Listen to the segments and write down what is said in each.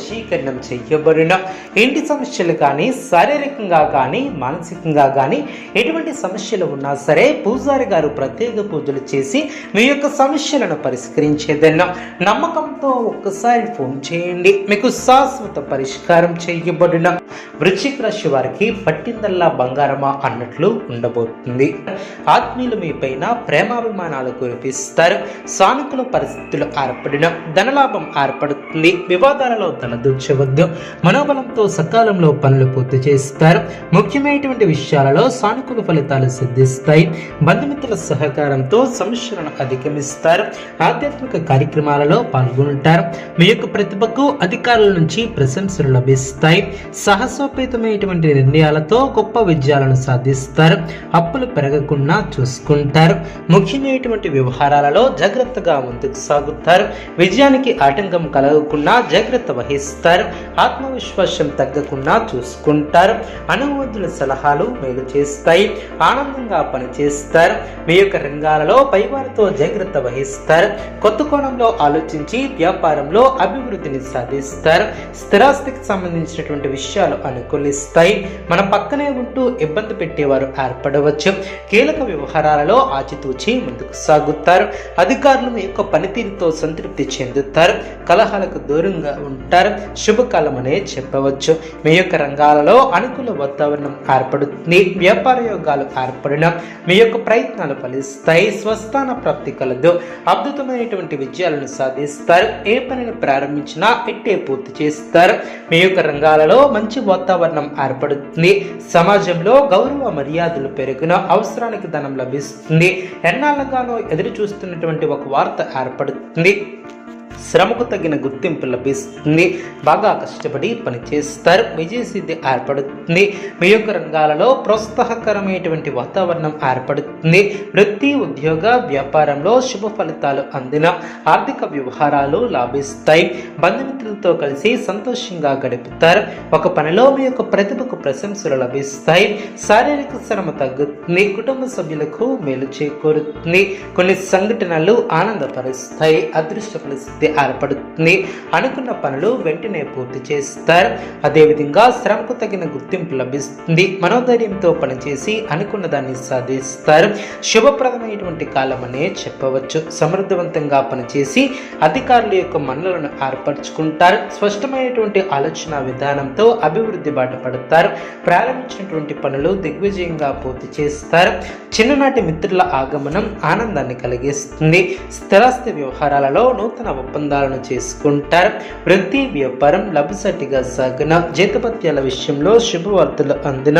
వశీకరణం చేయబడిన ఇంటి సమస్యలు కానీ శారీరకంగా కానీ మానసికంగా కానీ ఎటువంటి సమస్యలు ఉన్నా సరే పూజారి గారు ప్రత్యేక పూజలు చేసి మీ యొక్క సమస్యలను పరిష్కరించేదన్నా నమ్మకంతో ఒక్కసారి ఫోన్ చేయండి. మీకు శాశ్వత పరిష్కారం చేయబడిన వృశ్చిక రాశి వారికి పట్టిందల్లా బంగారమా అన్నట్లు ఉండబోతుంది. ఆత్మీయులు మీ పైన ప్రేమాభిమానాలు కురిపిస్తారు. సానుకూల పరిస్థితులు ఏర్పడిన ధనలాభం ఏర్పడుతుంది. వివాదాలలో తలదూర్చవద్దు. మనోబలంతో సకాలంలో పనులు పూర్తి చేస్తారు. ముఖ్యమైనటువంటి విషయాలలో సానుకూల ఫలితాలు సిద్ధిస్తాయి. బంధుమిత్రుల సహకారంతో సమస్యలను అధిగమిస్తారు. ఆధ్యాత్మిక కార్యక్రమాలలో పాల్గొంటారు. మీ యొక్క ప్రతిభకు అధికారుల నుంచి ప్రశంసలు లభిస్తాయి. సాహసోపేతమైనటువంటి నిర్ణయాలతో గొప్ప విజయాలను సాధిస్తారు. అప్పులు పెరగకుండా చూసుకుంటారు. ముఖ్యమైనటువంటి వ్యవహారాలలో జాగ్రత్తగా ముందుకు సాగుతారు. విజయానికి ఆటంకం కలగకుండా జాగ్రత్త వహిస్తారు. ఆత్మవిశ్వాసం తగ్గకుండా చూసుకుంటారు. అనుభవతుల సలహాలు మేలు చేస్తాయి. ఆనందంగా పనిచేస్తారు. మీ యొక్క రంగాలలో పైవారితో జాగ్రత్త వహిస్తారు. కొత్త కోణంలో ఆలోచించి వ్యాపారంలో అభివృద్ధిని సాధిస్తారు. స్థిరాస్తికి సంబంధించినటువంటి విషయాలు అనుకూలిస్తాయి. మన పక్కనే ఉంటూ ఇబ్బంది పెట్టేవారు ఏర్పడవచ్చు. కీలక వ్యవహారాలలో ఆచితూచి ముందుకు సాగుతారు. అధికారులు మీ యొక్క పనితీరుతో సంతృప్తి చెందుతారు. కలహాలకు దూరంగా ఉంటారు. శుభకాలం అనే చెప్పవచ్చు. మీ యొక్క రంగాలలో అనుకూల వాతావరణం ఏర్పడుతుంది. వ్యాపార యోగాలు ఏర్పడిన మీ యొక్క ప్రయత్నాలు ఫలిస్తాయి. స్వస్థాన ప్రాప్తి కలదు. అద్భుతమైనటువంటి విజయాలను సాధిస్తారు. ఏ పనిని ప్రారంభించినా ఎట్టే పూర్తి చేస్తారు. మీ యొక్క రంగాలలో మంచి వాతావరణం ఏర్పడుతుంది. సమాజంలో గౌరవ మర్యాదలు పెరిగిన అవసరానికి ధనం లభిస్తుంది. ఎన్నాళ్ళగానో ఎదురు చూస్తున్నటువంటి ఒక వార్త ఏర్పడుతుంది. శ్రమకు తగిన గుర్తింపు లభిస్తుంది. బాగా కష్టపడి పనిచేస్తారు. విజయసిద్ధి ఏర్పడుతుంది. మీ యొక్క రంగాలలో ప్రోత్సాహకరమైనటువంటి వాతావరణం ఏర్పడుతుంది. వృత్తి ఉద్యోగ వ్యాపారంలో శుభ ఫలితాలు అందిన ఆర్థిక వ్యవహారాలు లాభిస్తాయి. బంధుమిత్రులతో కలిసి సంతోషంగా గడుపుతారు. ఒక పనిలో మీ యొక్క ప్రతిభకు ప్రశంసలు లభిస్తాయి. శారీరక శ్రమ తగ్గుతుంది. కుటుంబ సభ్యులకు మేలు చేకూరుతుంది. కొన్ని సంఘటనలు ఆనందపరుస్తాయి. అదృష్ట పరిస్థితి సహాయపడుతుంది అనుకున్న పనులు వెంటనే పూర్తి చేస్తారు. అదేవిధంగా శ్రమకు తగిన గుర్తింపు లభిస్తుంది. మనోధైర్యంతో పనిచేసి అనుకున్న దాన్ని సాధిస్తారు. శుభప్రదమైనటువంటి కాలం అనే చెప్పవచ్చు. సమర్థవంతంగా పనిచేసి అధికారుల యొక్క మనులను ఏర్పరచుకుంటారు. స్పష్టమైనటువంటి ఆలోచన విధానంతో అభివృద్ధి బాట పడతారు. ప్రారంభించినటువంటి పనులు దిగ్విజయంగా పూర్తి చేస్తారు. చిన్ననాటి మిత్రుల ఆగమనం ఆనందాన్ని కలిగిస్తుంది. స్థిరాస్తి వ్యవహారాలలో నూతన ఒప్పందాలను చేసుకుంటారు. వృత్తి వ్యాపారం లభసటిగా సాగిన జీతపత్యాల విషయంలో శుభవార్తలు అందిన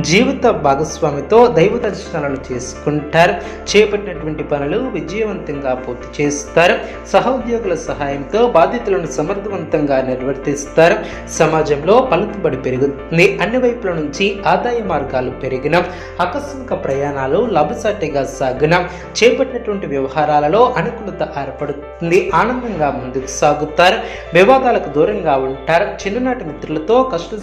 జీవిత భాగస్వామితో దైవ దర్శనాలను చేసుకుంటారు. చేపట్టినటువంటి పనులు విజయవంతంగా పూర్తి చేస్తారు. సహోద్యోగుల సహాయంతో బాధ్యతలను సమర్థవంతంగా నిర్వర్తిస్తారు. సమాజంలో పలుకుబడి పెరుగుతుంది. అన్ని వైపుల నుంచి ఆదాయ మార్గాలు పెరిగిన ఆకస్మిక ప్రయాణాలు లాభసాటిగా సాగిన చేపట్టినటువంటి వ్యవహారాలలో అనుకూలత ఏర్పడుతుంది. ఆనందంగా ముందుకు సాగుతారు. వివాదాలకు దూరంగా ఉంటారు. చిన్ననాటి మిత్రులతో కష్ట